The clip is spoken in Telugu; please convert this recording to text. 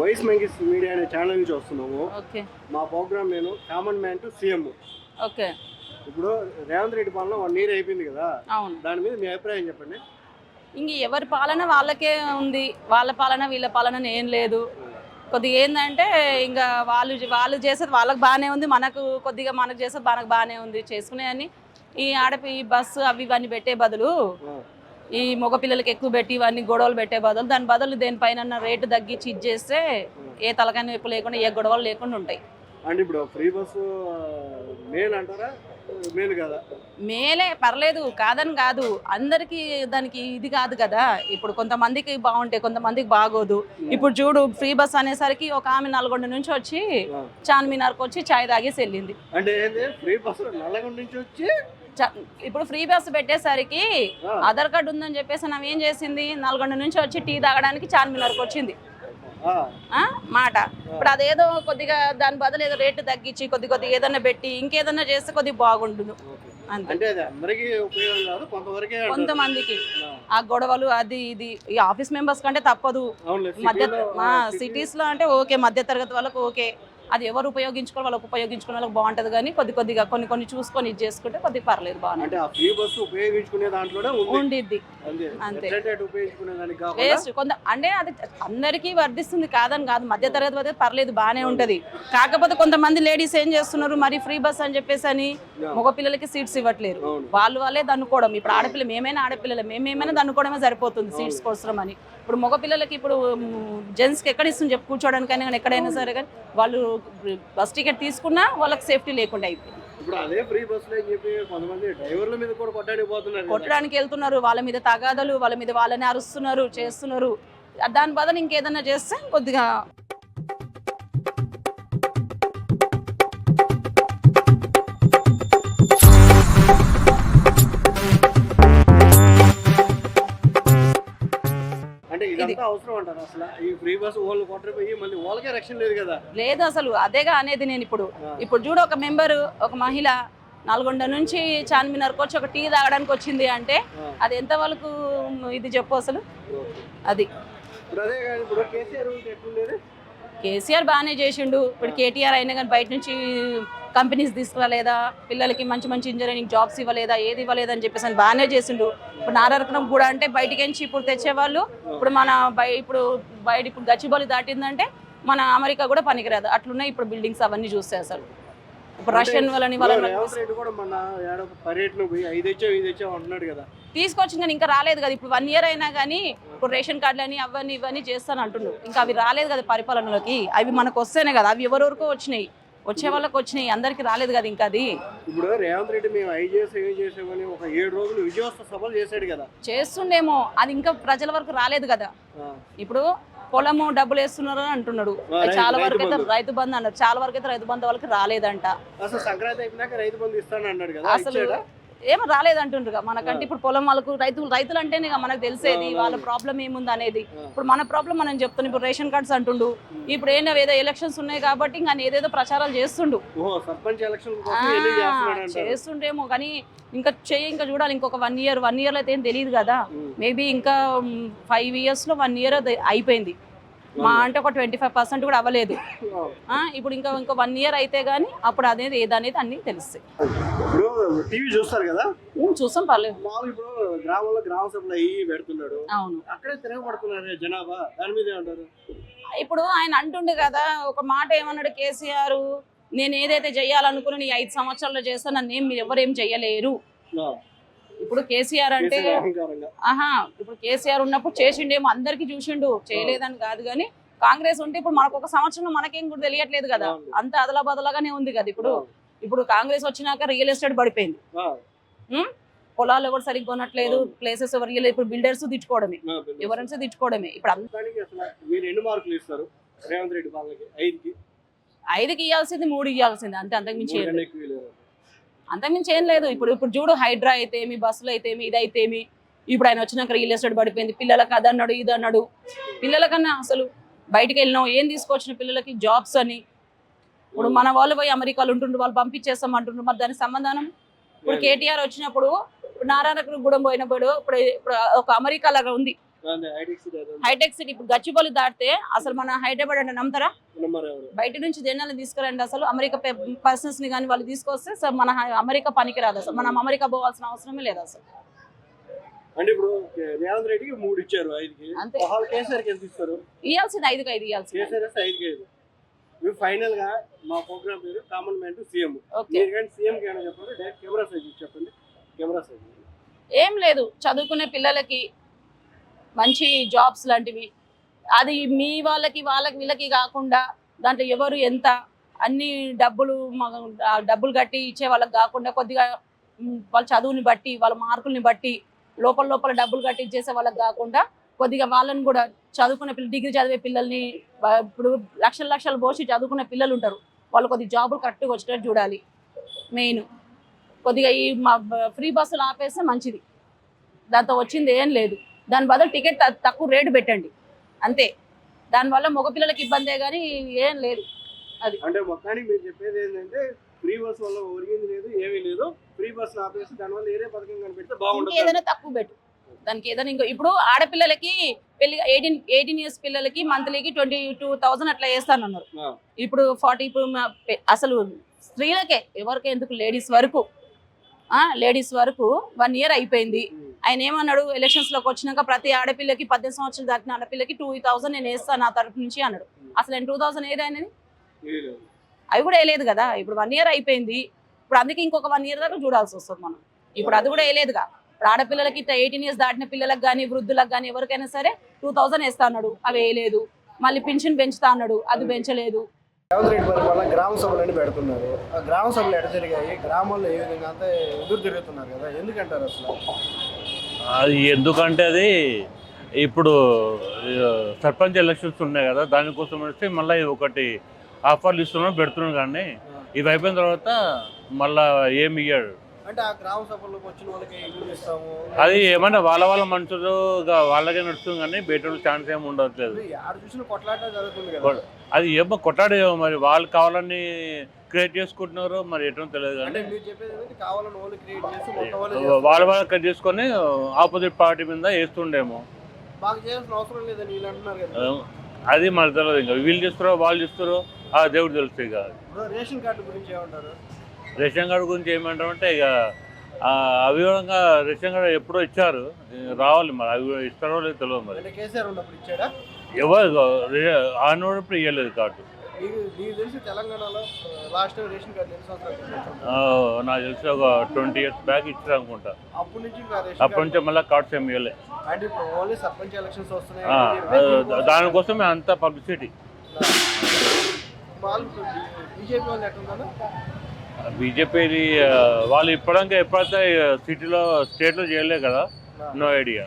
వాయిస్ మంకీస్ మీడియా అనే ఛానల్ నుంచి వస్తున్నాము. ఓకే. మా ప్రోగ్రామ్ నేను common man to CM okay. ఇప్పుడు రేవంత్ రెడ్డి పాలన వన్ ఇయర్ అయిపోయింది కదా. అవును. దాని మీద మీ అభిప్రాయం చెప్పండి. ఇంక ఎవరి పాలన వాళ్ళకే ఉంది. వాళ్ళ పాలన వీళ్ళ పాలన ఏం లేదు. కొద్దిగా ఏంటంటే ఇంకా వాళ్ళు వాళ్ళు చేసేది వాళ్ళకి బాగానే ఉంది. మనకు కొద్దిగా మనకు చేసేది మనకు బాగానే ఉంది. చేసుకునేవన్నీ ఈ ఆడపి ఈ బస్సు అవి ఇవన్నీ పెట్టే బదులు ఈ మగ పిల్లలకి ఎక్కువ పెట్టి ఇవన్నీ గొడవలు పెట్టే బదులు దాని బదులు దేనిపైన రేటు తగ్గించి ఇచ్చేస్తే ఏ తలకాయ నొప్పి లేకుండా ఏ గొడవలు లేకుండా ఉంటాయి. అంటే ఇప్పుడు ఫ్రీ బస్సు మేలు అంటారా? మేలు కదా? మేలే పర్లేదు కాదని కాదు. అందరికి దానికి ఇది కాదు కదా. ఇప్పుడు కొంతమందికి బాగుంటాయి కొంతమందికి బాగోదు. ఇప్పుడు చూడు ఫ్రీ బస్ అనేసరికి ఒక ఆమె నల్గొండ నుంచి వచ్చి. చార్మినార్కి వచ్చి చాయ్ తాగేసి వెళ్ళింది. అంటే ఫ్రీ బస్సు నల్లగొండ నుంచి వచ్చి ఇప్పుడు ఫ్రీ బస్ పెట్టేసరికి ఆధార్ కార్డు ఉందని చెప్పేసి ఆమె ఏం చేసింది? నల్గొండ నుంచి వచ్చి టీ తాగడానికి చార్మినార్కి వచ్చింది. మాట. ఇప్పుడు అదేదో కొద్దిగా దాని బదులు ఏదో రేటు తగ్గించి కొద్ది కొద్దిగా ఏదన్నా పెట్టి ఇంకేదన్నా చేస్తే కొద్దిగా బాగుండును. కొంతమందికి. ఆ, గొడవలు అది ఇది ఈ ఆఫీస్ మెంబర్స్ కంటే తప్పదు. మధ్య సిటీస్లో అంటే ఓకే మధ్య తరగతి వాళ్ళకి ఓకే. అది ఎవరు ఉపయోగించుకోవాలి వాళ్ళకి ఉపయోగించుకునే వాళ్ళకి బాగుంటది కానీ కొద్ది కొద్దిగా కొన్ని కొన్ని చూసుకొని ఇది చేసుకుంటే కొద్దిగా పర్లేదు ఉండిద్ది. అంతే. వేస్ట్ కొంత అంటే అది అందరికీ వర్ధిస్తుంది కాదని కాదు మధ్య తరగతి అయితే పర్లేదు బాగానే ఉంటది. కాకపోతే కొంతమంది లేడీస్ ఏం చేస్తున్నారు మరి ఫ్రీ బస్ అని చెప్పేసి అని మగ పిల్లలకి సీట్స్ ఇవ్వట్లేరు. వాళ్ళు వాళ్ళే దన్నుకోవడం. ఇప్పుడు ఆడపిల్ల మేమైనా ఆడపిల్లలు మేమేమైనా దన్నుకోవడమే సరిపోతుంది సీట్స్ కోసం అని ఇప్పుడు మగ పిల్లలకి ఇప్పుడు జెంట్స్కి ఎక్కడ ఇస్తుంది చెప్పు కూర్చోవడానికైనా కానీ ఎక్కడైనా సరే కానీ వాళ్ళు బస్ టికెట్ తీసుకున్నా వాళ్ళకి సేఫ్టీ లేకుండా అయిపోయింది. కొట్టడానికి వెళ్తున్నారు వాళ్ళ మీద తగాదలు వాళ్ళ మీద వాళ్ళని అరుస్తున్నారు చేస్తున్నారు దాని బదులు ఇంకేదన్నా చేస్తే కొద్దిగా అవసరం అంటారు అసలు. ఈ ఫ్రీ బస్ వాళ్ళు కొట్టకపోయి మళ్ళీ వాళ్ళకే రక్షణ లేదు కదా. లేదు అసలు అదేగా అనేది నేను ఇప్పుడు. ఇప్పుడు చూడు ఒక మెంబరు ఒక మహిళ నల్గొండ నుంచి చార్మినార్కి వచ్చి ఒక టీ తాగడానికి వచ్చింది అంటే అది ఎంత వాళ్ళకు ఇది చెప్పు అసలు. అది. కేసీఆర్ బాగానే చేసిండు. ఇప్పుడు కేటీఆర్ అయినా కానీ బయట నుంచి కంపెనీస్ తీసుకురాలేదా? పిల్లలకి మంచి మంచి ఇంజనీరింగ్ జాబ్స్ ఇవ్వలేదా? ఏది ఇవ్వలేదా అని చెప్పేసి బాగానే చేసిండు. ఇప్పుడు నారాయణం కూడా అంటే బయటికి నుంచి ఇప్పుడు తెచ్చేవాళ్ళు. ఇప్పుడు మన బయ ఇప్పుడు బయట ఇప్పుడు గచ్చిబౌలి దాటిందంటే మన అమెరికా కూడా పనికిరాదు. అట్లున్నాయి ఇప్పుడు బిల్డింగ్స్ అవన్నీ చూస్తే అసలు. ఇప్పుడు రష్యన్ వాళ్ళని అంటున్నాడు తీసుకొచ్చింది కానీ ఇంకా రాలేదు కదా. ఇప్పుడు వన్ ఇయర్ అయినా కానీ ఇప్పుడు రేషన్ కార్డులు అని అవన్నీ ఇవన్నీ చేస్తాను అంటుండు ఇంకా అవి రాలేదు కదా పరిపాలనలోకి. అవి మనకు వస్తేనే కదా. అవి ఎవరెవరికో వచ్చినాయి. వచ్చే వాళ్ళకి వచ్చినాయి అందరికి రాలేదు కదా ఇంకా అది. ఇప్పుడు రేవంత్ రెడ్డి మేము ఐదు చేసాం ఏం చేసామని ఒక ఏడు రోజులు విజయోత్సవ సభలు చేశాడు కదా. చేస్తుండేమో అది ఇంకా ప్రజల వరకు రాలేదు కదా. ఇప్పుడు పొలము డబ్బులు వేస్తున్నారు అని అంటున్నాడు. చాలా వరకు అయితే. రైతు బంధు అన్నారు. చాలా వరకు అయితే రైతు బంధు వాళ్ళకి రాలేదంట. అసలు సంక్రాంతి అయిపోయినాక రైతు బంధు ఇస్తాను అన్నాడు కదా అసలు? ఏమో రాలేదంటుండ్రుగా. మనకంటే ఇప్పుడు పొలం వాళ్ళకు రైతులు రైతులు అంటేనే మనకు తెలిసేది వాళ్ళ ప్రాబ్లం ఏముంది అనేది. ఇప్పుడు మన ప్రాబ్లం మనం చెప్తున్నాం ఇప్పుడు రేషన్ కార్డ్స్ అంటుండు. ఇప్పుడు ఏంటో ఏదో ఎలక్షన్స్ ఉన్నాయి కాబట్టి ఇంకా ఏదేదో ప్రచారాలు చేస్తుండు. చేస్తుండేమో కానీ ఇంకా చెయ్యి ఇంకా చూడాలి. ఇంకొక వన్ ఇయర్ వన్ ఇయర్ అయితే ఏం తెలియదు కదా. మేబీ ఇంకా ఫైవ్ ఇయర్స్లో వన్ ఇయర్ అయిపోయింది. మా అంటే ఒక ట్వంటీ ఫైవ్ పర్సెంట్ కూడా అవ్వలేదు. ఇప్పుడు ఇంకా ఇంకా వన్ ఇయర్ అయితే గానీ అప్పుడు అనేది ఏదనేది అన్ని తెలుస్తాయి. ఇప్పుడు టీవీ చూస్తారు కదా? చూసాం పర్లేదు. ఇప్పుడు గ్రామంలో గ్రామ సభలు అయ్యి పెడుతున్నాడు అవును. అక్కడే తిరగబడుతున్నారు జనాభా? దాని మీద ఏమంటారు? ఇప్పుడు ఆయన అంటుండే కదా ఒక మాట ఏమన్నాడు కేసీఆర్? నేను ఏదైతే చేయాలనుకుని నీ ఐదు సంవత్సరాల్లో చేస్తా నన్ను ఏం మీరు ఎవరు ఆ, ఇప్పుడు కేసీఆర్ అంటే ఆహా ఇప్పుడు కేసీఆర్ ఉన్నప్పుడు చేసిండేమో అందరికి చూసిండు చేయలేదని కాదు కానీ కాంగ్రెస్ ఉంటే ఇప్పుడు మనకు ఒక సంవత్సరం మనకేం కూడా తెలియట్లేదు కదా. అంత అదలా బదలాగానే ఉంది కదా ఇప్పుడు. ఇప్పుడు కాంగ్రెస్ వచ్చినాక రియల్ ఎస్టేట్ పడిపోయింది? పొలాలు ఎవరు సరిగ్గా కొనట్లేదు ప్లేసెస్ ఎవరు ఇప్పుడు బిల్డర్స్ తిట్టుకోవడమే. ఎవరైనా తిట్టుకోవడమే. ఇప్పుడు రేవంత్ రెడ్డి ఐదుకి? ఇవ్వాల్సింది మూడు ఇవ్వాల్సింది అంతే అంతకుమించి ఏం అంతకుమించి ఏం లేదు. ఇప్పుడు ఇప్పుడు చూడు హైడ్రా అయితేమి బస్సులు అయితేమి ఇది అయితేమి ఇప్పుడు ఆయన వచ్చినాక రియల్ ఎస్టేట్ పడిపోయింది. పిల్లలకు అది అన్నాడు ఇది అన్నాడు పిల్లలకన్నా అసలు బయటికి వెళ్ళినాం ఏం తీసుకొచ్చిన పిల్లలకి జాబ్స్ అని. ఇప్పుడు మన వాళ్ళు పోయి అమెరికాలో ఉంటుండ్రు వాళ్ళు పంపించేస్తాం అంటుండ్రు మరి దానికి సంబంధం? ఇప్పుడు కేటీఆర్ వచ్చినప్పుడు నారాయణపురం గూడెం పోయినప్పుడు ఇప్పుడు ఇప్పుడు ఒక అమెరికా లాగా ఉంది. హైటెక్ సిటీ ఇప్పుడు గచ్చిబౌలి దాటితే అసలు మన హైదరాబాద్ అంటే నమ్ముతారా? బయట నుంచి జనాలు తీసుకురండి అసలు. అమెరికా పర్సన్స్ని కానీ వాళ్ళు తీసుకొస్తే అసలు మన అమెరికా పనికి రాదు అసలు. మనం అమెరికా పోవాల్సిన అవసరమే లేదు అసలు. అంటే ఇప్పుడు రేవంత్ రెడ్డికి మూడు ఇచ్చారు ఐదుకి. ఇవ్వాల్సింది ఐదు ఇవ్వాల్సింది కేసీఆర్ వస్తే ఐదుకి ఐదు. మేము ఫైనల్గా మా ప్రోగ్రామ్ పేరు కామన్ మ్యాన్ టు సీఎం మీరు కానీ డైరెక్ట్ కెమెరా సైజ్ చెప్పండి. Camera size. ఏం లేదు. చదువుకునే పిల్లలకి మంచి జాబ్స్ లాంటివి. అది మీ వాళ్ళకి వాళ్ళకి వీళ్ళకి కాకుండా దాంట్లో ఎవరు ఎంత అన్ని డబ్బులు డబ్బులు కట్టి ఇచ్చే వాళ్ళకి కాకుండా కొద్దిగా వాళ్ళ చదువుని బట్టి వాళ్ళ మార్కుల్ని బట్టి లోపల లోపల డబ్బులు కట్టి ఇచ్చేసే వాళ్ళకి కాకుండా కొద్దిగా వాళ్ళని కూడా చదువుకునే పిల్లలు డిగ్రీ చదివే పిల్లల్ని ఇప్పుడు లక్షల లక్షలు పోసి చదువుకునే పిల్లలు ఉంటారు. వాళ్ళు కొద్దిగా జాబులు కరెక్ట్గా వచ్చేటట్టు చూడాలి. మెయిన్ కొద్దిగా ఈ మా ఫ్రీ బస్సులు ఆపేస్తే మంచిది. దాంతో వచ్చింది ఏం లేదు. దాని బదులు టికెట్ తక్కువ రేటు పెట్టండి. అంతే. దానివల్ల మగపిల్లలకి ఇబ్బందే కానీ ఏం లేదు. అంటే మొత్తానికి మీరు చెప్పేది ఏంటంటే ఫ్రీ బస్ వల్ల ఒరిగింది లేదు ఏమీ లేదు. ఫ్రీ బస్ ఆపేసి దానివల్ల ఏరే పథకం కనిపెడితే బాగుంటుంది. ఏదైనా తక్కువ పెట్టు. దానికి ఏదైనా ఇంకా ఇప్పుడు ఆడపిల్లలకి పెళ్ళి ఎయిటీన్ ఎయిటీన్ ఇయర్స్ పిల్లలకి మంత్లీకి ట్వంటీ టూ థౌసండ్ అట్లా వేస్తానన్నారు. ఇప్పుడు ఫార్టీ ఇప్పుడు అసలు స్త్రీలకే ఎవరికి ఎందుకు లేడీస్ వరకు. లేడీస్ వరకు వన్ ఇయర్ అయిపోయింది. ఆయన ఏమన్నాడు? ఎలక్షన్స్లోకి వచ్చినాక ప్రతి ఆడపిల్లకి పద్దెనిమిది సంవత్సరాలు దాటిన ఆడపిల్లకి టూ థౌసండ్ నేను వేస్తాను నా తరపు నుంచి అన్నాడు. అసలు నేను టూ థౌసండ్ ఏదైనది. అవి కూడా వేయలేదు కదా? ఇప్పుడు వన్ ఇయర్ అయిపోయింది. ఇప్పుడు అందుకే ఇంకొక వన్ ఇయర్ దాకా చూడాల్సి వస్తుంది మనం. ఇప్పుడు అది కూడా వేయలేదుగా. ఇప్పుడు ఆడపిల్లలకి ఎయిటీన్ ఇయర్స్ దాటిన పిల్లలకు కానీ వృద్ధులకు కానీ ఎవరికైనా సరే టూ థౌసండ్ వేస్తా అన్నాడు. అవి వేయలేదు. మళ్ళీ పెన్షన్ పెంచుతా అన్నాడు. అది పెంచలేదు. రేవంత్ రెడ్డి పరిపాలన గ్రామ పెడుతున్నారు. ఆ గ్రామ సభలు ఎడ జరిగాయి? గ్రామాల్లో ఏ విధంగా అంతా ఎదురు తిరుగుతున్నారు కదా ఎందుకంటారు అసలు? అది ఎందుకంటే అది ఇప్పుడు సర్పంచ్ ఎలక్షన్స్ ఉన్నాయి కదా దానికోసం వస్తే మళ్ళీ ఒకటి ఆఫర్లు ఇస్తున్నాం పెడుతున్నాం కానీ ఇవి అయిపోయిన తర్వాత మళ్ళా ఏమి ఇయ్యాడు. అంటే ఆ గ్రామ సభలకు వచ్చిన వాళ్ళకి ఇల్లు ఇస్తాము అది ఏమన్నా వాళ్ళ వాళ్ళ మనుషులు వాళ్ళకే నడుస్తుంది కానీ బయట ఛాన్స్ ఏమి ఉండట్లేదు. ఆడ చూసిన కొట్లాట జరుగుతుంది కదా. కొ- అది ఏమో కొట్టాడు మరి వాళ్ళు కావాలని క్రియేట్ చేసుకుంటున్నారు మరి ఎటో తెలియదు అంటే మీరు చెప్పేది కావాలని వాళ్ళు క్రియేట్ చేసి వాళ్ళు వాళ్ళ కట్ చేసుకొని ఆపోజిట్ పార్టీ మీద వేస్తుండేమో. మాకు చేయాల్సిన అవసరం లేదని వీళ్ళు అంటున్నారు కదా. అది మనకు తెలియదు ఇంకా. వీళ్ళు చేస్తారో వాళ్ళు చేస్తారో ఆ దేవుడు తెలుస్తుంది ఇక. ఇప్పుడు రేషన్ కార్డు గురించి ఏమంటారు? రేషన్ కార్డు గురించి ఏమంటామంటే ఇక అవివరంగా రేషన్ కార్డు ఎప్పుడో ఇచ్చారు. రావాలి మరి అవి ఇస్తారో లేదో తెలియదు మరి. అంటే ఎవరు ఆనప్పుడు ఇవ్వలేదు కార్డు. రేషన్ నాకు తెలిసి ఒక ట్వంటీ ఇయర్స్ బ్యాక్ ఇచ్చారు అనుకుంటా. అప్పటి నుంచి రేషన్ మళ్ళీ కార్డ్స్ ఏమి ఇవ్వలే అంటే ఇప్పుడు ఓన్లీ సర్పంచ్ ఎలక్షన్స్ వస్తున్నాయి ఆ, అని చెప్పి ఆ, దీనికోసం దానికోసమే అంత పబ్లిసిటీ. వాళ్ళు బీజేపీ వాళ్ళు ఎట్లుందా బీజేపీ వాళ్ళు ఇప్పటికే ఎప్పుడైతే సిటీలో స్టేట్లో చేయలే కదా నో ఐడియా.